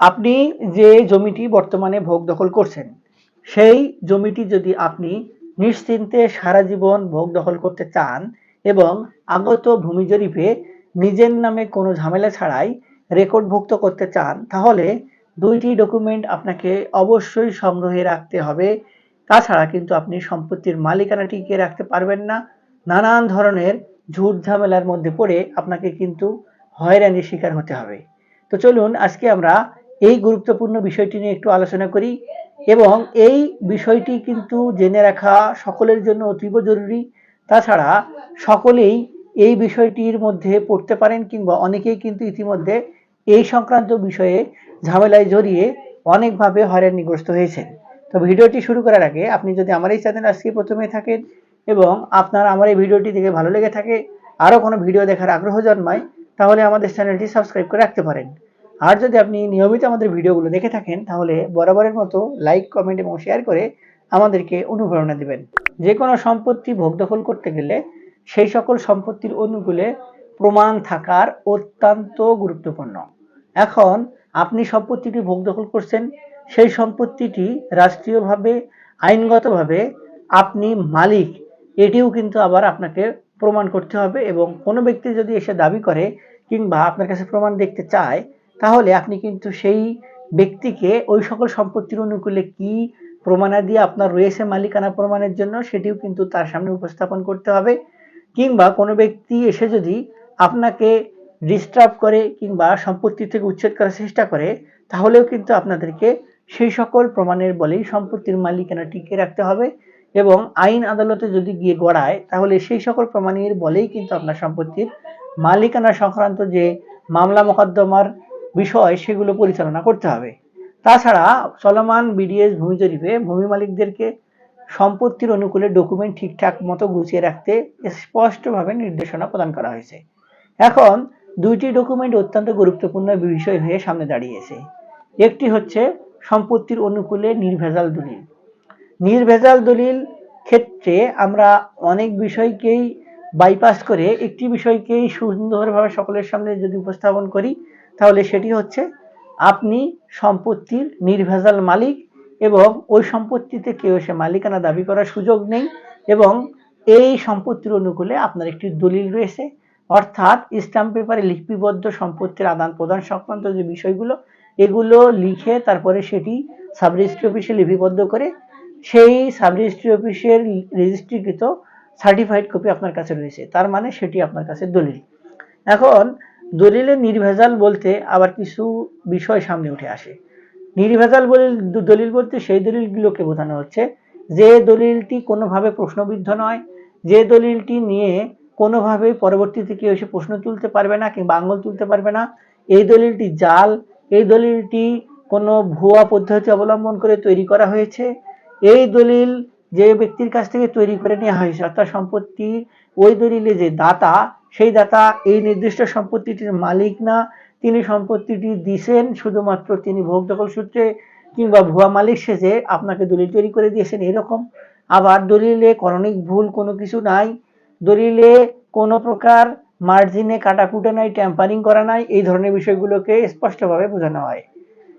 আপনি যে জমিটি বর্তমানে ভোগ দখল করছেন, সেই জমিটি যদি আপনি নিশ্চিন্তে সারা জীবন ভোগ দখল করতে চান এবং আগত ভূমি জরিপে নিজের নামে কোনো ঝামেলা ছাড়াই রেকর্ডভুক্ত করতে চান, তাহলে দুইটি ডকুমেন্ট আপনাকে অবশ্যই সংগ্রহে রাখতে হবে। তাছাড়া কিন্তু আপনি সম্পত্তির মালিকানা টিকিয়ে রাখতে পারবেন না। নানান ধরনের ঝুট ঝামেলার মধ্যে পড়ে আপনাকে কিন্তু হয়রানির শিকার হতে হবে। তো চলুন আজকে আমরা এই গুরুত্বপূর্ণ বিষয়টি নিয়ে একটু আলোচনা করি এবং এই বিষয়টি কিন্তু জেনে রাখা সকলের জন্য অতীব জরুরি। তাছাড়া সকলেই এই বিষয়টির মধ্যে পড়তে পারেন কিংবা অনেকেই কিন্তু ইতিমধ্যে এই সংক্রান্ত বিষয়ে ঝামেলায় জড়িয়ে অনেকভাবে হয়রানিগ্রস্ত হয়েছেন। তো ভিডিওটি শুরু করার আগে আপনি যদি আমার এই চ্যানেল আজকে প্রথমে থাকেন এবং আপনার আমার এই ভিডিওটি দেখে ভালো লেগে থাকে, আরও কোনো ভিডিও দেখার আগ্রহ জন্মায়, তাহলে আমাদের চ্যানেলটি সাবস্ক্রাইব করে রাখতে পারেন। আর যদি আপনি নিয়মিত আমাদের ভিডিওগুলো দেখে থাকেন, তাহলে বরাবরের মতো লাইক কমেন্ট এবং শেয়ার করে আমাদেরকে অনুপ্রেরণা দেবেন। যে কোনো সম্পত্তি ভোগ দখল করতে গেলে সেই সকল সম্পত্তির অনুকূলে প্রমাণ থাকার অত্যন্ত গুরুত্বপূর্ণ। এখন আপনি সম্পত্তিটি ভোগ দখল করছেন, সেই সম্পত্তিটি রাষ্ট্রীয়ভাবে, আইনগতভাবে আপনি মালিক, এটিও কিন্তু আবার আপনাকে প্রমাণ করতে হবে এবং কোনো ব্যক্তি যদি এসে দাবি করে কিংবা আপনার কাছে প্রমাণ দেখতে চায় তাহলে আপনি কিন্তু সেই ব্যক্তিকে ওই সকল সম্পত্তির অনুকূলে কি প্রমাণাদি আপনার রয়েছে মালিকানা প্রমাণের জন্য সেটিও কিন্তু তার সামনে উপস্থাপন করতে হবে। কিংবা কোনো ব্যক্তি এসে যদি আপনাকে ডিস্টার্ব করে কিংবা সম্পত্তি থেকে উচ্ছেদ করার চেষ্টা করে, তাহলেও কিন্তু আপনাদেরকে সেই সকল প্রমাণের বলেই সম্পত্তির মালিকানা টিকিয়ে রাখতে হবে এবং আইন আদালতে যদি গিয়ে গড়ায়, তাহলে সেই সকল প্রমাণের বলেই কিন্তু আপনার সম্পত্তির মালিকানা সংক্রান্ত যে মামলা মোকদ্দমার বিষয় সেগুলো পরিচালনা করতে হবে। তাছাড়া চলমান বিডিএস ভূমি জরিপে ভূমি মালিকদেরকে সম্পত্তির অনুকূলে ডকুমেন্ট ঠিকঠাক মতো গুছিয়ে রাখতে স্পষ্টভাবে নির্দেশনা প্রদান করা হয়েছে। এখন দুইটি ডকুমেন্ট অত্যন্ত গুরুত্বপূর্ণ বিষয় হয়ে সামনে দাঁড়িয়েছে। একটি হচ্ছে সম্পত্তির অনুকূলে নির্ভেজাল দলিল। নির্ভেজাল দলিল ক্ষেত্রে আমরা অনেক বিষয়কেই বাইপাস করে একটি বিষয়কেই সুন্দরভাবে সকলের সামনে যদি উপস্থাপন করি তাহলে সেটি হচ্ছে আপনি সম্পত্তির নির্ভেজাল মালিক এবং ওই সম্পত্তিতে কেউ এসে মালিকানা দাবি করার সুযোগ নেই এবং এই সম্পত্তির অনুকূলে আপনার একটি দলিল রয়েছে। অর্থাৎ স্ট্যাম্প পেপারে লিপিবদ্ধ সম্পত্তির আদান প্রদান সংক্রান্ত যে বিষয়গুলো, এগুলো লিখে তারপরে সেটি সাব রেজিস্ট্রি অফিসে লিপিবদ্ধ করে সেই সাব রেজিস্ট্রি অফিসের রেজিস্ট্রিকৃত সার্টিফাইড কপি আপনার কাছে রয়েছে। তার মানে সেটি আপনার কাছে দলিল। এখন দলিলের নির্ভেজাল বলতে আবার কিছু বিষয় সামনে উঠে আসে। নির্ভেজাল দলিল বলতে সেই দলিলগুলোকে বোঝানো হচ্ছে যে দলিলটি কোনোভাবে প্রশ্নবিদ্ধ নয়, যে দলিলটি নিয়ে কোনোভাবে পরবর্তীতে কেউ এসে প্রশ্ন তুলতে পারবে না কিংবা আঙুল তুলতে পারবে না, এই দলিলটি জাল, এই দলিলটি কোনো ভুয়া পদ্ধতি অবলম্বন করে তৈরি করা হয়েছে, এই দলিল যে ব্যক্তির কাছ থেকে তৈরি করে নেওয়া হয়েছে, অর্থাৎ সম্পত্তি, ওই দলিলে যে দাতা, সেই দাতা এই নির্দিষ্ট সম্পত্তিটির মালিক না, তিনি সম্পত্তিটি দিছেন শুধুমাত্র তিনি ভোগ দখল সূত্রে কিংবা ভুয়া মালিক সেজে আপনাকে দলিল তৈরি করে দিয়েছেন এরকম। আবার দলিলে করণিক ভুল কোনো কিছু নাই, দলিলে কোনো প্রকার মার্জিনে কাটাকুটে নাই, ট্যাম্পারিং করা নাই, এই ধরনের বিষয়গুলোকে স্পষ্টভাবে বোঝানো হয়।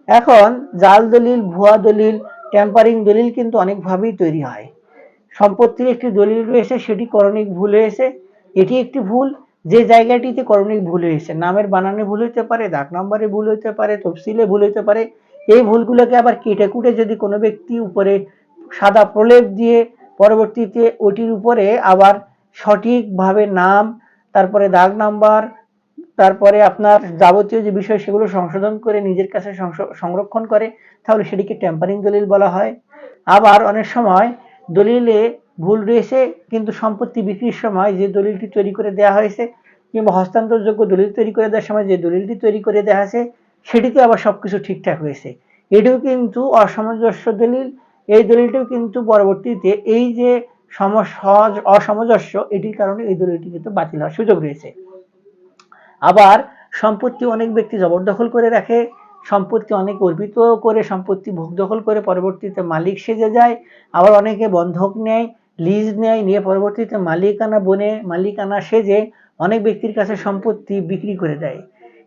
এখন জাল দলিল, ভুয়া দলিল ট্যাম্পারিং দলিল কিন্তু অনেকভাবেই তৈরি হয়। সম্পত্তির একটি দলিল রয়েছে, সেটি করণিক ভুল হয়েছে। এটি একটি ভুল, যে জায়গাটিতে করণিক ভুল হয়েছে। নামের বানানে ভুল হইতে পারে, দাগ নম্বরে ভুল হইতে পারে, তফসিলে ভুল হইতে পারে। এই ভুলগুলোকে আবার কেটে কুটে যদি কোনো ব্যক্তি উপরে সাদা প্রলেপ দিয়ে পরবর্তীতে ওটির উপরে আবার সঠিকভাবে নাম, তারপরে দাগ নাম্বার তারপরে আপনার যাবতীয় যে বিষয় সেগুলো সংশোধন করে নিজের কাছে সংরক্ষণ করে, তাহলে সেটিকে টেম্পারিং দলিল বলা হয়। আবার অনেক সময় দলিলে ভুল রয়েছে, কিন্তু সম্পত্তি বিক্রির সময় যে দলিলটি তৈরি করে দেওয়া হয়েছে কিংবা হস্তান্তরযোগ্য দলিল তৈরি করে দেওয়ার সময় যে দলিলটি তৈরি করে দেওয়া আছে সেটিতে আবার সবকিছু ঠিকঠাক হয়েছে। এটিও কিন্তু অসামঞ্জস্য দলিল। এই দলিলটিও কিন্তু পরবর্তীতে এই যে সহজ, অসামঞ্জস্য, এটির কারণে এই দলিলটি কিন্তু বাতিল হওয়ার সুযোগ রয়েছে। আবার সম্পত্তি অনেক ব্যক্তি জবরদখল করে রাখে, সম্পত্তি অনেক অর্পিত করে, সম্পত্তি ভোগ দখল করে পরবর্তীতে মালিক সেজে যায়, আবার অনেকে বন্ধক নেয়, লিজ নেয়, নিয়ে পরবর্তীতে মালিকানা বনে, মালিকানা সেজে অনেক ব্যক্তির কাছে সম্পত্তি বিক্রি করে দেয়।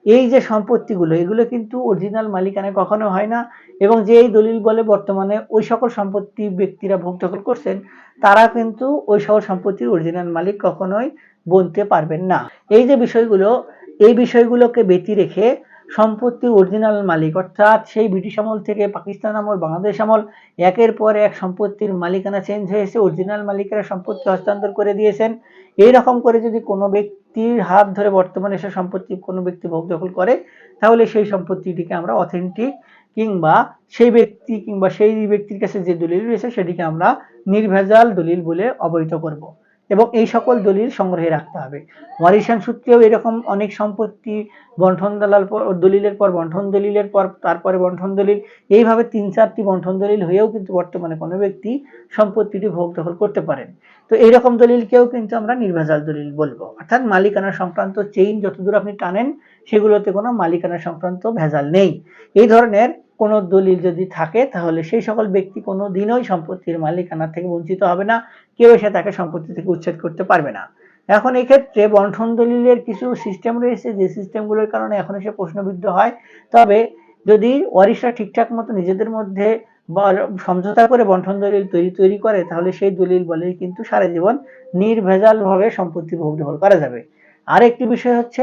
এই যে সম্পত্তিগুলো, এগুলো কিন্তু অরিজিনাল মালিকানায় কখনো হয় না এবং যে এই দলিল বলে বর্তমানে ওই সকল সম্পত্তি ব্যক্তিরা ভোগ দখল করছেন, তারা কিন্তু ওই সকল সম্পত্তির অরিজিনাল মালিক কখনোই বলতে পারবেন না। এই যে বিষয়গুলো এই বিষয়গুলোকে ব্যতি রেখে সম্পত্তির অরিজিনাল মালিক, অর্থাৎ সেই ব্রিটিশ আমল থেকে পাকিস্তান আমল, বাংলাদেশ আমল, একের পর এক সম্পত্তির মালিকানা চেঞ্জ হয়েছে অরিজিনাল মালিকেরা সম্পত্তি হস্তান্তর করে দিয়েছেন। এই রকম করে যদি কোনো ব্যক্তির হাত ধরে বর্তমানে সে সম্পত্তি কোনো ব্যক্তি ভোগ দখল করে, তাহলে সেই সম্পত্তিটিকে আমরা অথেন্টিক কিংবা সেই ব্যক্তি কিংবা সেই ব্যক্তির কাছে যে দলিল রয়েছে, সেটিকে আমরা নির্ভেজাল দলিল বলে অবহিত করব। এবং এই সকল দলিল সংগ্রহে রাখতে হবে। ওয়ারিশান সূত্রেও এরকম অনেক সম্পত্তি বন্ঠন দালাল দলিলের পর বন্ঠন দলিলের পর, তারপরে বন্ঠন দলিল, এইভাবে তিন চারটি বন্ঠন দলিল হয়েও কিন্তু বর্তমানে কোনো ব্যক্তি সম্পত্তিটি ভোগ দখল করতে পারেন। তো এইরকম দলিলকেও কিন্তু আমরা নির্ভেজাল দলিল বলব। অর্থাৎ মালিকানা সংক্রান্ত চেইন যতদূর আপনি টানেন, সেগুলোতে কোনো মালিকানা সংক্রান্ত ভেজাল নেই। এই ধরনের কোনো দলিল যদি থাকে, তাহলে সেই সকল ব্যক্তি কোনো দিনই সম্পত্তির মালিকানা থেকে বঞ্চিত হবে না। কেউ এসে তাকে সম্পত্তি থেকে উচ্ছেদ করতে পারবে না। এখন এক্ষেত্রে বন্ঠন দলিলের কিছু সিস্টেম রয়েছে। যে সিস্টেমগুলোর কারণে এখন এসে প্রশ্নবিদ্ধ হয়। তবে যদি ওয়ারিশরা ঠিকঠাক মতো নিজেদের মধ্যে সমঝোতা করে বন্ঠন দলিল তৈরি তৈরি করে, তাহলে সেই দলিল বলে কিন্তু সারা জীবন নির্ভেজালভাবে সম্পত্তি ভোগ দখল করা যাবে। আরেকটি বিষয় হচ্ছে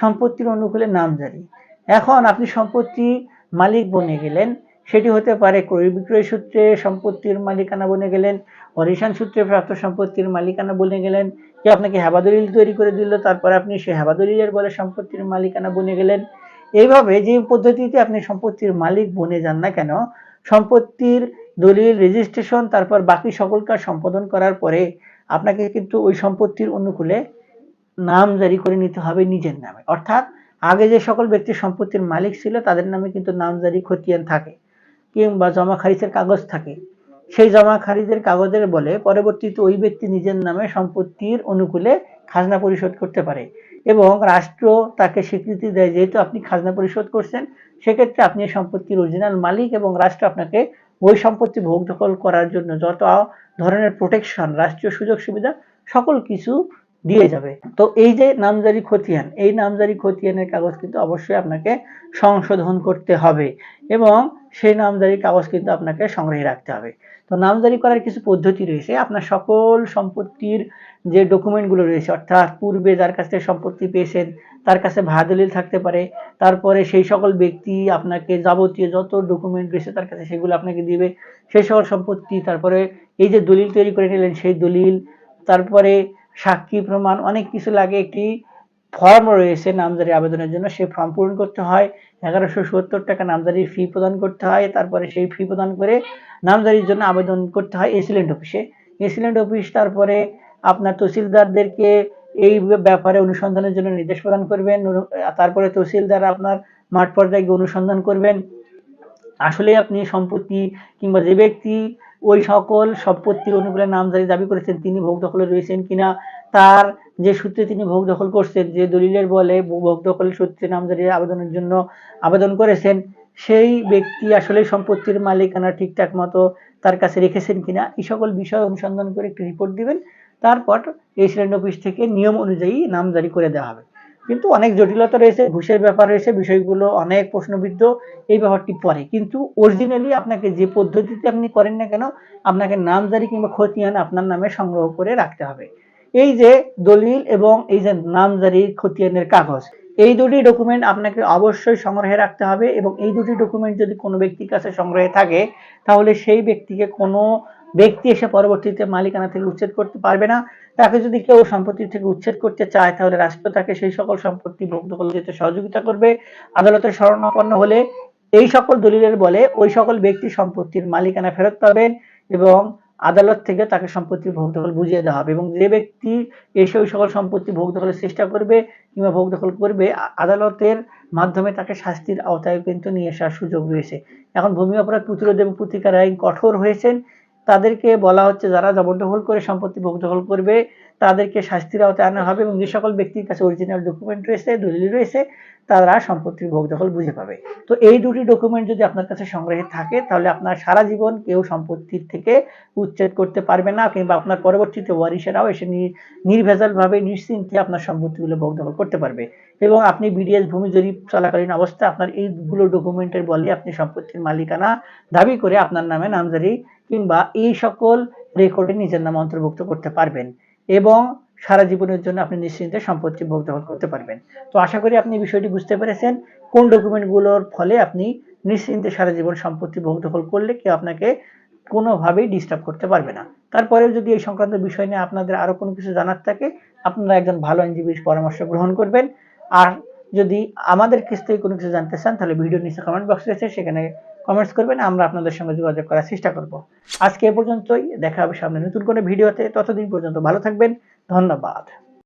সম্পত্তির অনুকূলে নামজারি। এখন আপনি সম্পত্তি মালিক বনে গেলেন। সেটি হতে পারে ক্রয় বিক্রয় সূত্রে সম্পত্তির মালিকানা বনে গেলেন অরিশান সূত্রে প্রাপ্ত সম্পত্তির মালিকানা বনে গেলেন কি আপনাকে হেবাদলিল তৈরি করে দিল তারপরে আপনি সে হেবাদলিলের বলে সম্পত্তির মালিকানা বনে গেলেন। এইভাবে যে পদ্ধতিতে আপনি সম্পত্তির মালিক বনে যান না কেন সম্পত্তির দলিল রেজিস্ট্রেশন তারপর বাকি সকল কাজ সম্পাদন করার পরে আপনাকে কিন্তু ওই সম্পত্তির অনুকূলে নাম জারি করে নিতে হবে নিজের নামে। অর্থাৎ আগে যে সকল ব্যক্তি সম্পত্তির মালিক ছিল, তাদের নামে কিন্তু নামজারি, খতিয়ান থাকে কিংবা জমা খারিজের কাগজ থাকে। সেই জমা খারিজের কাগজের বলে পরবর্তীতে ওই ব্যক্তি নিজের নামে সম্পত্তির অনুকূলে খাজনা পরিশোধ করতে পারে এবং রাষ্ট্র তাকে স্বীকৃতি দেয়। যেহেতু আপনি খাজনা পরিশোধ করছেন, সেক্ষেত্রে আপনি সম্পত্তির অরিজিনাল মালিক এবং রাষ্ট্র আপনাকে ওই সম্পত্তি ভোগ দখল করার জন্য যত ধরনের প্রোটেকশন রাষ্ট্রীয় সুযোগ সুবিধা সকল কিছু দিয়ে যাবে। তো এই যে নামজারি খতিয়ান, এই নামজারি খতিয়ানের কাগজ কিন্তু অবশ্যই আপনাকে সংশোধন করতে হবে এবং সেই নামজারি কাগজ কিন্তু আপনাকে সংগ্রহে রাখতে হবে। তো নামজারি করার কিছু পদ্ধতি রয়েছে। আপনার সকল সম্পত্তির যে ডকুমেন্টগুলো রয়েছে, অর্থাৎ পূর্বে যার কাছ থেকে সম্পত্তি পেয়েছেন, তার কাছে ভাদলিল থাকতে পারে, তারপরে সেই সকল ব্যক্তি আপনাকে যাবতীয় যত ডকুমেন্ট রয়েছে তার কাছে সেগুলো আপনাকে দিবে। সেই সকল সম্পত্তি, তারপরে এই যে দলিল তৈরি করে নিলেন সেই দলিল, তারপরে সাক্ষী প্রমাণ, অনেক কিছু লাগে। একটি ফর্ম রয়েছে নামজারি আবেদনের জন্য। সেই ফর্ম পূরণ করতে হয়। এগারোশো সত্তর টাকা নামজারির ফি প্রদান করতে হয়। তারপরে সেই ফি প্রদান করে নামজারির জন্য আবেদন করতে হয় এসিলেন্ট অফিসে এসিলেন্ট অফিস তারপরে আপনার তহসিলদারদেরকে এই ব্যাপারে অনুসন্ধানের জন্য নির্দেশ প্রদান করবেন। তারপরে তহসিলদার আপনার মাঠ পর্যায়ে অনুসন্ধান করবেন। আসলে আপনি সম্পত্তি কিংবা যে ব্যক্তি ওই সকল সম্পত্তির অনুকূলে নামজারি দাবি করেছেন, তিনি ভোগ দখলে রয়েছেন কিনা, তার যে সূত্রে তিনি ভোগ দখল করছেন, যে দলিলের বলে ভোগ দখলের সূত্রে নামজারি আবেদনের জন্য আবেদন করেছেন, সেই ব্যক্তি আসলে সম্পত্তির মালিকানা ঠিকঠাক মতো তার কাছে রেখেছেন কিনা, এই সকল বিষয় অনুসন্ধান করে একটি রিপোর্ট দিবেন, তারপর এই শ্রেণি অফিস থেকে নিয়ম অনুযায়ী নাম জারি করে দেওয়া হবে। কিন্তু অনেক জটিলতা রয়েছে, ঘুষের ব্যাপার রয়েছে, বিষয়গুলো অনেক প্রশ্নবিদ্ধ, এই ব্যাপারটি পরে। কিন্তু অরিজিনালি আপনাকে যে পদ্ধতিতে আপনি করেন না কেন, আপনাকে নামজারি কিংবা খতিয়ান আপনার নামে সংগ্রহ করে রাখতে হবে। এই যে দলিল এবং এই যে নামজারি খতিয়ানের কাগজ, এই দুটি ডকুমেন্ট আপনাকে অবশ্যই সংগ্রহে রাখতে হবে এবং এই দুটি ডকুমেন্ট যদি কোনো ব্যক্তির কাছে সংগ্রহে থাকে, তাহলে সেই ব্যক্তিকে কোনো ব্যক্তি এসে পরবর্তীতে মালিকানা থেকে উচ্ছেদ করতে পারবে না। তাকে যদি কেউ সম্পত্তি থেকে উচ্ছেদ করতে চায়, তাহলে রাষ্ট্র তাকে সেই সকল সম্পত্তি ভোগ দখল দিতে সহযোগিতা করবে। আদালতের শরণাপন্ন হলে এই সকল দলিলের বলে ওই সকল ব্যক্তি সম্পত্তির মালিকানা ফেরত পাবেন এবং আদালত থেকে তাকে সম্পত্তির ভোগ দখল বুঝিয়ে দেওয়া হবে এবং যে ব্যক্তি এসে ওই সকল সম্পত্তি ভোগ দখলের চেষ্টা করবে কিংবা ভোগ দখল করবে আদালতের মাধ্যমে তাকে শাস্তির আওতায় কিন্তু নিয়ে আসার সুযোগ রয়েছে। এখন ভূমি অপরাধ প্রতিরোধ এবং প্রতিকার আইন কঠোর হয়েছেন। তাদেরকে বলা হচ্ছে যারা জবরদখল করে সম্পত্তি ভোগ দখল করবে, তাদেরকে শাস্তির আওতায় আনা হবে এবং যে সকল ব্যক্তির কাছে অরিজিনাল ডকুমেন্ট রয়েছে, দলিল রয়েছে, তারা সম্পত্তির ভোগ দখল বুঝে পাবে। তো এই দুটি ডকুমেন্ট যদি আপনার কাছে সংগ্রহে থাকে, তাহলে আপনার সারা জীবন কেউ সম্পত্তির থেকে উচ্ছেদ করতে পারবে না কিংবা আপনার পরবর্তীতে ওয়ারিশেরাও এসে নির্ভেজালভাবে, নিশ্চিন্তে আপনার সম্পত্তিগুলো ভোগ দখল করতে পারবে। এবং আপনি বিডিএস ভূমি জরিপ চলাকালীন অবস্থায় আপনার এইগুলো ডকুমেন্টের বলে আপনি সম্পত্তির মালিকানা দাবি করে আপনার নামে নামজারি কিংবা এই সকল রেকর্ডে নিজের নাম অন্তর্ভুক্ত করতে পারবেন এবং সারা জীবনের জন্য আপনি নিশ্চিন্তে সম্পত্তি ভোগ দখল করতে পারবেন। তো আশা করি আপনি বিষয়টি বুঝতে পেরেছেন। কোন ডকুমেন্টগুলোর ফলে আপনি নিশ্চিন্তে সারা জীবন সম্পত্তি ভোগ দখল করলে কেউ আপনাকে কোনোভাবেই ডিস্টার্ব করতে পারবে না। তারপরেও যদি এই সংক্রান্ত বিষয় নিয়ে আপনাদের আরও কোনো কিছু জানার থাকে, আপনারা একজন ভালো আইনজীবীর পরামর্শ গ্রহণ করবেন। আর যদি আমাদের কাছ থেকে কোনো কিছু জানতে চান, তাহলে ভিডিওর নিচে কমেন্ট বক্স রয়েছে, সেখানে কমেন্টস করবেন, আমরা আপনাদের সঙ্গে যোগাযোগ করার চেষ্টা করব। আজকে এ পর্যন্তই, দেখা হবে সামনে নতুন কোনো ভিডিওতে, ততদিন পর্যন্ত ভালো থাকবেন, ধন্যবাদ।